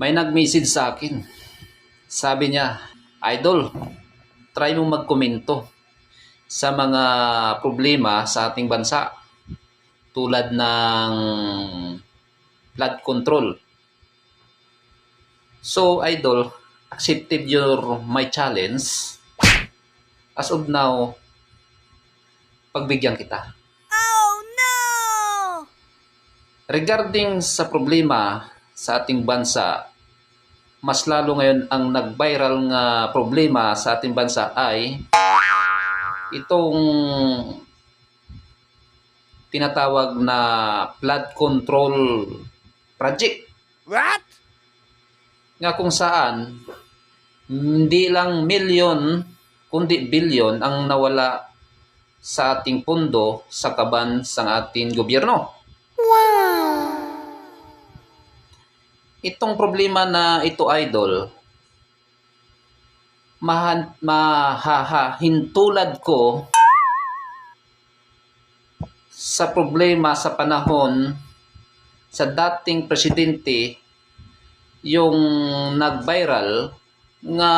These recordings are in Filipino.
May nag-message sa akin. Sabi niya, Idol, try mo magkomento sa mga problema sa ating bansa tulad ng flood control. So, Idol, accepted your my challenge. As of now, pagbigyan kita. Oh no! Regarding sa problema sa ating bansa, mas lalo ngayon ang nag-viral nga problema sa ating bansa ay itong tinatawag na flood control project What? nga kung saan hindi lang milyon kundi bilyon ang nawala sa ating pondo sa kaban sa ating gobyerno. Itong problema na ito idol mahan, mahahintulad ko sa problema sa panahon sa dating presidente yung nag-viral nga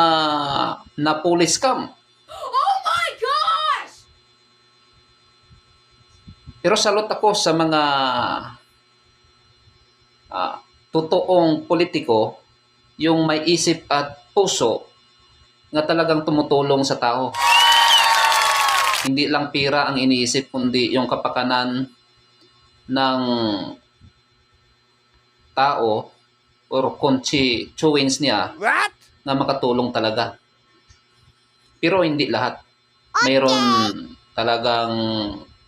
na police scam. Oh my gosh! Pero salot ako sa mga ah, totoong politiko yung may isip at puso nga talagang tumutulong sa tao. Hindi lang pira ang iniisip kundi yung kapakanan ng tao or constituents niya What? na makatulong talaga. Pero hindi lahat. Mayroon talagang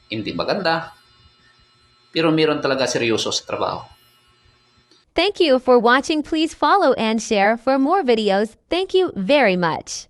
hindi maganda. Pero mayroon talaga seryoso sa trabaho. Thank you for watching. Please follow and share for more videos. Thank you very much.